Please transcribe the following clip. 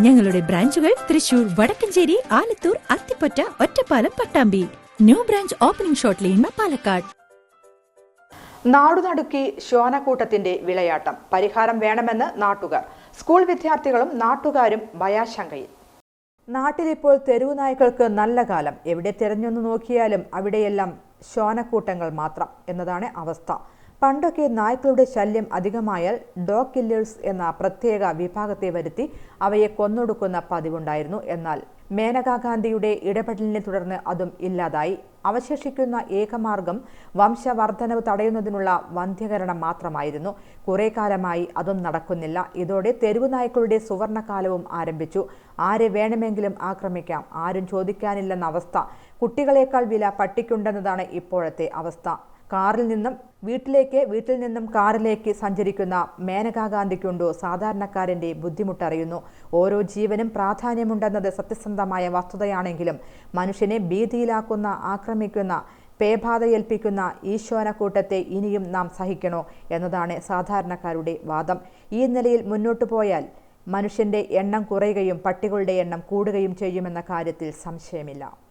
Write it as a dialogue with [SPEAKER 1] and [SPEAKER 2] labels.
[SPEAKER 1] ഞങ്ങളുടെ ബ്രാഞ്ചുകൾ Thrissur Vadakkanchery Alathur Athippatta Ottapalam Pattambi. New branch opening shot ലീൻമ പാലക്കാട്.
[SPEAKER 2] നാടുനടുക്കി ശ്വാനക്കൂട്ടത്തിന്റെ വിളയാട്ടം. പരിഹാരം വേണമെന്ന് നാട്ടുകാർ. സ്കൂൾ വിദ്യാർത്ഥികളും നാട്ടുകാരും ഭയാശങ്കയിൽ. നാട്ടിലിപ്പോൾ തെരുവു നായ്ക്കൾക്ക് നല്ല കാലം. എവിടെ തിരഞ്ഞൊന്ന് നോക്കിയാലും അവിടെയെല്ലാം ശ്വാനക്കൂട്ടങ്ങൾ മാത്രം എന്നതാണ് അവസ്ഥ. പണ്ടൊക്കെ നായ്ക്കളുടെ ശല്യം അധികമായാൽ ഡോഗ് കില്ലേഴ്സ് എന്ന പ്രത്യേക വിഭാഗത്തെ വരുത്തി അവയെ കൊന്നൊടുക്കുന്ന പതിവുണ്ടായിരുന്നു. എന്നാൽ മേനകാ ഗാന്ധിയുടെ ഇടപെടലിനെ തുടർന്ന് അതും ഇല്ലാതായി. അവശേഷിക്കുന്ന ഏകമാർഗം വംശവർദ്ധനവ് തടയുന്നതിനുള്ള വന്ധ്യകരണം മാത്രമായിരുന്നു. കുറെ കാലമായി അതും നടക്കുന്നില്ല. ഇതോടെ തെരുവു നായ്ക്കളുടെ സുവർണകാലവും ആരംഭിച്ചു. ആരെ വേണമെങ്കിലും ആക്രമിക്കാം. ആരും ചോദിക്കാനില്ലെന്ന അവസ്ഥ. കുട്ടികളേക്കാൾ വില പട്ടിക്കുണ്ടെന്നതാണ് ഇപ്പോഴത്തെ അവസ്ഥ. കാറിൽ നിന്നും വീട്ടിലേക്ക് വീട്ടിൽ നിന്നും കാറിലേക്ക് സഞ്ചരിക്കുന്ന മേനകാ ഗാന്ധിക്കുണ്ടോ? സാധാരണക്കാരന്റെ ബുദ്ധിമുട്ടറിയുന്നു. ഓരോ ജീവനും പ്രാധാന്യമുണ്ടെന്നത് സത്യസന്ധമായ വസ്തുതയാണെങ്കിലും മനുഷ്യനെ ഭീതിയിലാക്കുന്ന ആക്രമിക്കുന്ന പേബാധയേൽപ്പിക്കുന്ന ഈശ്വരക്കൂട്ടത്തെ ഇനിയും നാം സഹിക്കണോ എന്നതാണ് സാധാരണക്കാരുടെ വാദം. ഈ നിലയിൽ മുന്നോട്ട് പോയാൽ മനുഷ്യന്റെ എണ്ണം കുറയുകയും പട്ടികളുടെ എണ്ണം കൂടുകയും ചെയ്യുമെന്ന കാര്യത്തിൽ സംശയമില്ല.